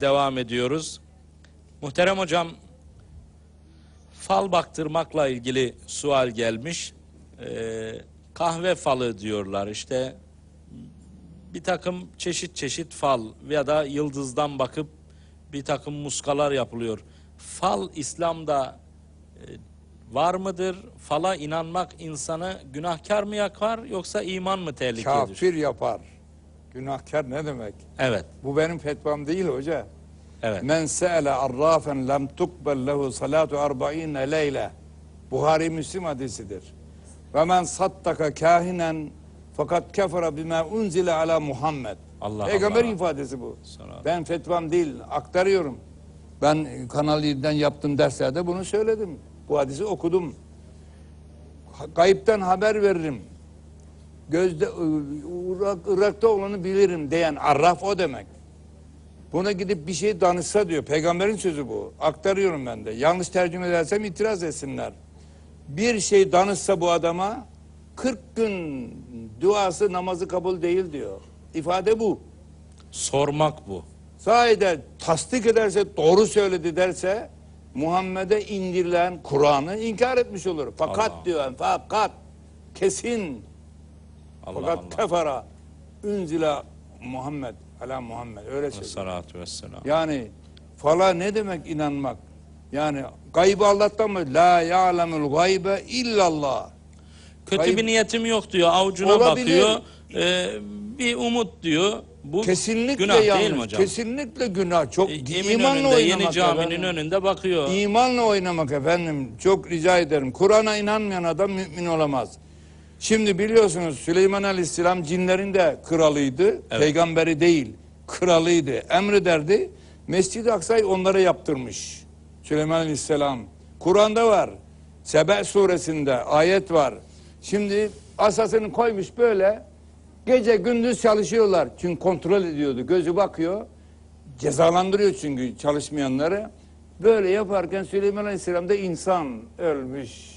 devam ediyoruz. Muhterem hocam, fal baktırmakla ilgili sual gelmiş. Ee, kahve falı diyorlar işte. Bir takım çeşit çeşit fal ya da yıldızdan bakıp bir takım muskalar yapılıyor. Fal İslam'da e, var mıdır? Fala inanmak insanı günahkar mı yakar yoksa iman mı tehlikelidir? Kafir yapar. Günahkar ne demek? Evet, Bu benim fetvam değil hoca. evet. Men se'ele arrafen lem tukbel lehu salatu arba'ine leyle. Buhari Müslim hadisidir. Ve men sattaka kahinen fakat kefere bima unzile ala Muhammed. Allah Peygamber Allah. ifadesi bu. Sana- Ben fetvam değil, aktarıyorum. Ben Kanal 7'den yaptığım derslerde bunu söyledim. Bu hadisi okudum. Gayipten haber veririm. Gözde Irak, Irak'ta olanı bilirim diyen arraf o demek. Buna gidip bir şey danışsa diyor. Peygamberin sözü bu. Aktarıyorum ben de. Yanlış tercüme edersem itiraz etsinler. Bir şey danışsa bu adama 40 gün duası namazı kabul değil diyor. İfade bu. Sormak bu. Sahide tasdik ederse doğru söyledi derse Muhammed'e indirilen Kur'an'ı inkar etmiş olur. Fakat Allah. diyor fakat kesin Allah fakat Allah. ünzila Muhammed ala Muhammed öyle söylüyor. Salatu vesselam. Yani fala ne demek inanmak? Yani gaybı Allah'tan mı? La ya'lemul gaybe illallah. Kötü Hayır. bir niyetim yok diyor. Avucuna Olabilir. bakıyor. Ee, bir umut diyor. Bu Kesinlikle günah yanlış. değil mi hocam? Kesinlikle günah. Çok E, imanla Eminönü'nde oynamak. yeni caminin efendim. önünde bakıyor. İmanla oynamak efendim. Çok rica ederim. Kur'an'a inanmayan adam mümin olamaz. Şimdi biliyorsunuz Süleyman Aleyhisselam cinlerin de kralıydı. Peygamberi değil. Kralıydı. Emrederdi. Mescid-i Aksa'yı onlara yaptırmış. Süleyman Aleyhisselam. Kur'an'da var. Sebe suresinde ayet var. Şimdi asasını koymuş böyle. Gece gündüz çalışıyorlar. Çünkü kontrol ediyordu. Gözü bakıyor. Cezalandırıyor çünkü çalışmayanları. Böyle yaparken Süleyman Aleyhisselam da insan ölmüş.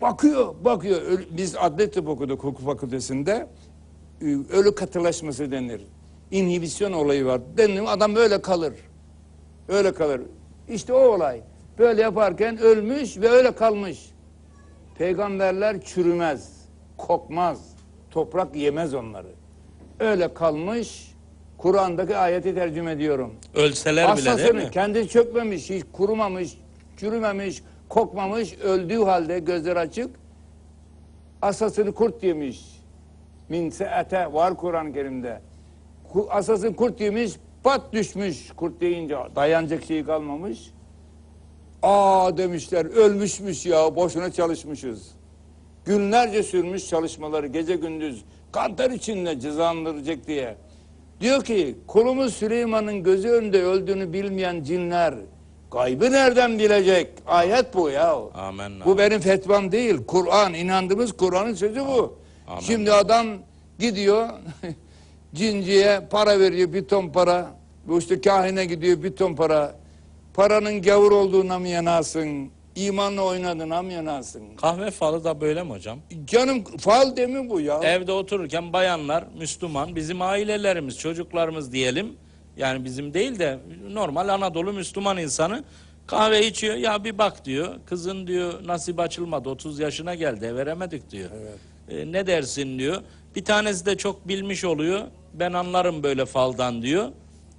Bakıyor, bakıyor. Biz adli tıp okuduk hukuk fakültesinde. Ee, Ölü katılaşması denir. İnhibisyon olayı var. Denir adam böyle kalır. Öyle kalır. İşte o olay. Böyle yaparken ölmüş ve öyle kalmış. Peygamberler çürümez, kokmaz, toprak yemez onları. Öyle kalmış. Kur'an'daki ayeti tercüme ediyorum. Ölseler bile değil mi? kendi çökmemiş, hiç kurumamış, çürümemiş, kokmamış, öldüğü halde gözler açık. Asasını kurt yemiş. Min se'ete var Kur'an-ı Kerim'de. Asasını kurt yemiş, pat düşmüş kurt deyince dayanacak şey kalmamış. Aa demişler ölmüşmüş ya boşuna çalışmışız. Günlerce sürmüş çalışmaları gece gündüz kantar içinde cezalandıracak diye. Diyor ki kulumuz Süleyman'ın gözü önünde öldüğünü bilmeyen cinler gaybı nereden bilecek? Ayet bu ya. Amen. Bu benim fetvam değil. Kur'an inandığımız Kur'an'ın sözü bu. Amin. Şimdi adam gidiyor cinciye para veriyor bir ton para. Bu işte kahine gidiyor bir ton para. Paranın gavur olduğuna mı yanasın? İmanla oynadığına mı yanasın? Kahve falı da böyle mi hocam? Canım fal demi bu ya. Evde otururken bayanlar Müslüman, bizim ailelerimiz, çocuklarımız diyelim. Yani bizim değil de normal Anadolu Müslüman insanı kahve içiyor. Ya bir bak diyor. Kızın diyor nasip açılmadı. 30 yaşına geldi. Veremedik diyor. E, ne dersin diyor. Bir tanesi de çok bilmiş oluyor. Ben anlarım böyle faldan diyor.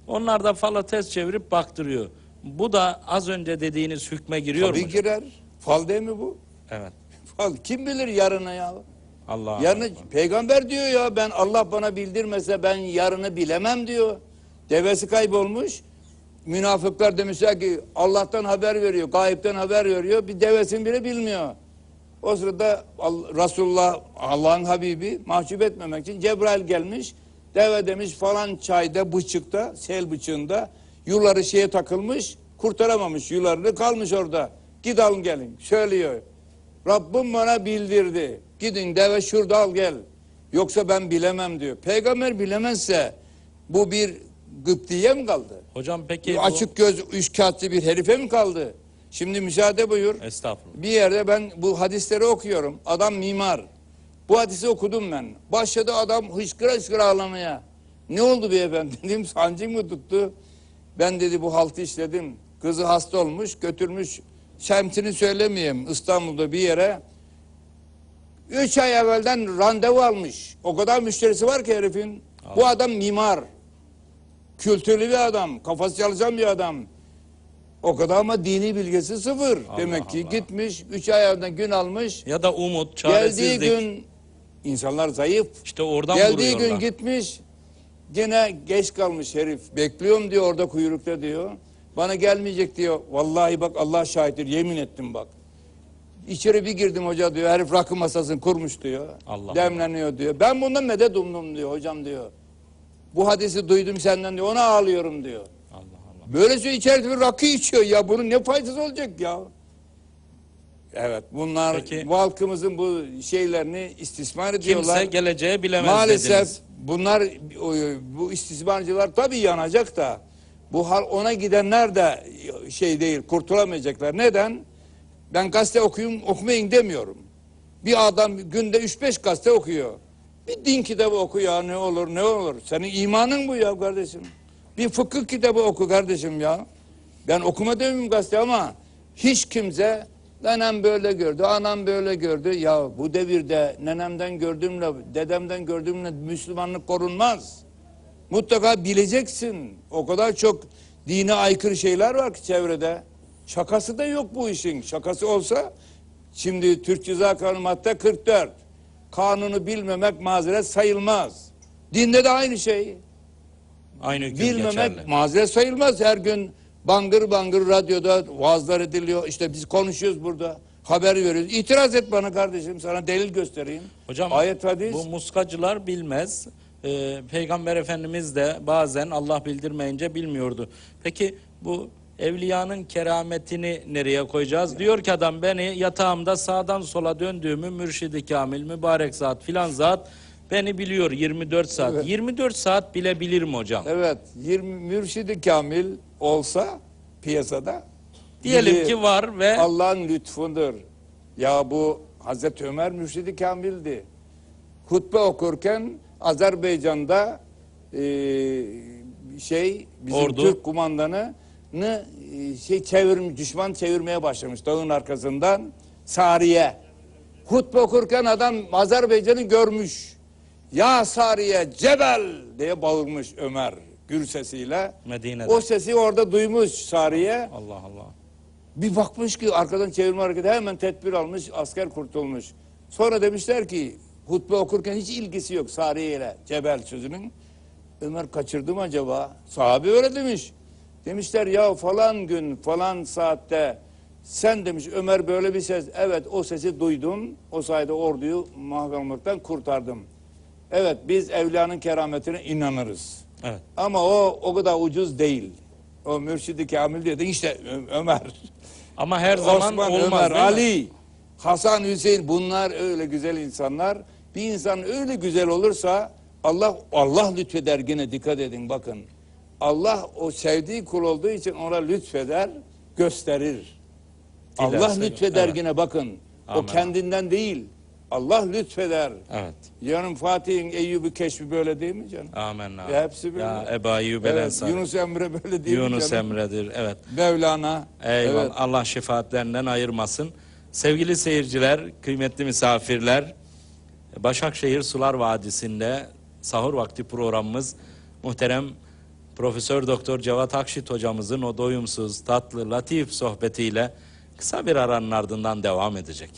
Onlar da fala ters çevirip baktırıyor. Bu da az önce dediğiniz hükme giriyor Tabii mu? hocam? girer. Fal değil mi bu? Evet. Fal. Kim bilir yarını ya? Allah Yarını peygamber diyor ya ben Allah bana bildirmese ben yarını bilemem diyor. Devesi kaybolmuş. Münafıklar demişler ki Allah'tan haber veriyor, gayipten haber veriyor. Bir devesini bile bilmiyor. O sırada Resulullah Allah'ın Habibi mahcup etmemek için Cebrail gelmiş. Deve demiş falan çayda bıçıkta sel bıçığında yuları şeye takılmış kurtaramamış yularını kalmış orada. Gid alın gelin söylüyor. Rabbim bana bildirdi. Gidin deve şurada al gel. Yoksa ben bilemem diyor. Peygamber bilemezse bu bir gıptiye mi kaldı? Hocam peki Bu açık göz üç kağıtçı bir herife mi kaldı? Şimdi müsaade buyur. Estağfurullah. Bir yerde ben bu hadisleri okuyorum. Adam mimar. Bu hadisi okudum ben. Başladı adam hıçkıra hıçkıra ağlamaya. Ne oldu beyefendi dedim sancı mı tuttu? Ben dedi bu haltı işledim. Kızı hasta olmuş götürmüş semtini söylemeyeyim İstanbul'da bir yere. Üç ay evvelden randevu almış. O kadar müşterisi var ki herifin. Bu adam mimar. Kültürlü bir adam. Kafası çalışan bir adam. O kadar ama dini bilgisi sıfır. Demek ki Allah. gitmiş. Üç ay evvelden gün almış. Ya da umut, Geldiği çaresizlik. gün insanlar zayıf. işte oradan Geldiği vuruyorlar. gün gitmiş. Gene geç kalmış herif. Bekliyorum diyor orada kuyrukta diyor. Bana gelmeyecek diyor. Vallahi bak Allah şahittir yemin ettim bak. İçeri bir girdim hoca diyor. Herif rakı masasını kurmuş diyor. Allah Demleniyor diyor. Ben bundan medet umdum diyor hocam diyor. Bu hadisi duydum senden diyor. Ona ağlıyorum diyor. Allah Allah. Böylece içeride bir rakı içiyor ya. Bunun ne faydası olacak ya? Evet bunlar Peki. bu halkımızın bu şeylerini istismar ediyorlar. Kimse geleceği bilemez Maalesef dediniz. bunlar bu istismarcılar tabii yanacak da bu hal ona gidenler de şey değil kurtulamayacaklar. Neden? Ben gazete okuyun okumayın demiyorum. Bir adam günde 3-5 gazete okuyor. Bir din kitabı oku ya ne olur ne olur. Senin imanın bu ya kardeşim. Bir fıkıh kitabı oku kardeşim ya. Ben okuma demiyorum gazete ama hiç kimse nenem böyle gördü, anam böyle gördü. Ya bu devirde nenemden gördüğümle, dedemden gördüğümle Müslümanlık korunmaz. Mutlaka bileceksin. O kadar çok dine aykırı şeyler var ki çevrede. Şakası da yok bu işin. Şakası olsa şimdi Türk Ceza Kanunu madde 44. Kanunu bilmemek mazeret sayılmaz. Dinde de aynı şey. Aynı hüküm Bilmemek geçerli. mazeret sayılmaz. Her gün bangır bangır radyoda vaazlar ediliyor. İşte biz konuşuyoruz burada. Haber veriyoruz. İtiraz et bana kardeşim. Sana delil göstereyim. Hocam Ayet hadis. bu muskacılar bilmez. Ee, Peygamber Efendimiz de bazen Allah bildirmeyince bilmiyordu. Peki bu evliyanın kerametini nereye koyacağız? Diyor ki adam beni yatağımda sağdan sola döndüğümü mürşidi kamil mübarek zat filan zat beni biliyor 24 saat. Evet. 24 saat bilebilir mi hocam? Evet, 20 mürşidi kamil olsa piyasada Diyelim bilir. ki var ve Allah'ın lütfundur. Ya bu Hazreti Ömer mürşidi kamildi. Hutbe okurken Azerbaycan'da e, şey bizim Ordu. Türk kumandanı e, şey çevirmiş düşman çevirmeye başlamış dağın arkasından Sariye. Hutbe okurken adam Azerbaycan'ı görmüş. Ya Sariye Cebel diye bağırmış Ömer gür sesiyle. Medine'de. O sesi orada duymuş Sariye. Allah Allah. Bir bakmış ki arkadan çevirme hareketi hemen tedbir almış, asker kurtulmuş. Sonra demişler ki hutbe okurken hiç ilgisi yok Sariye ile Cebel sözünün. Ömer kaçırdı mı acaba? Sahabe öyle demiş. Demişler ya falan gün falan saatte sen demiş Ömer böyle bir ses. Evet o sesi duydum. O sayede orduyu mahvolmaktan kurtardım. Evet biz evliyanın kerametine inanırız. Evet. Ama o o kadar ucuz değil. O mürşidi kamil dedi işte Ö- Ömer. Ama her zaman Osman, olmaz Ömer? Ali, Hasan, Hüseyin bunlar öyle güzel insanlar. Bir insan öyle güzel olursa Allah Allah lütfeder yine dikkat edin bakın. Allah o sevdiği kul olduğu için ona lütfeder, gösterir. Allah lütfeder evet. yine bakın. Amin. O kendinden değil. Allah lütfeder. Evet. Yarın Fatih'in Eyyub'u keşfi böyle değil mi canım? Amin. abi. Ya hepsi böyle. Ya Eba Eyyub Evet. Yunus Emre böyle değil mi Yunus canım? Emre'dir. Evet. Mevlana. Eyvallah. Evet. Allah şefaatlerinden ayırmasın. Sevgili seyirciler, kıymetli misafirler, Başakşehir Sular Vadisi'nde sahur vakti programımız muhterem Profesör Doktor Cevat Akşit hocamızın o doyumsuz, tatlı, latif sohbetiyle kısa bir aranın ardından devam edecek.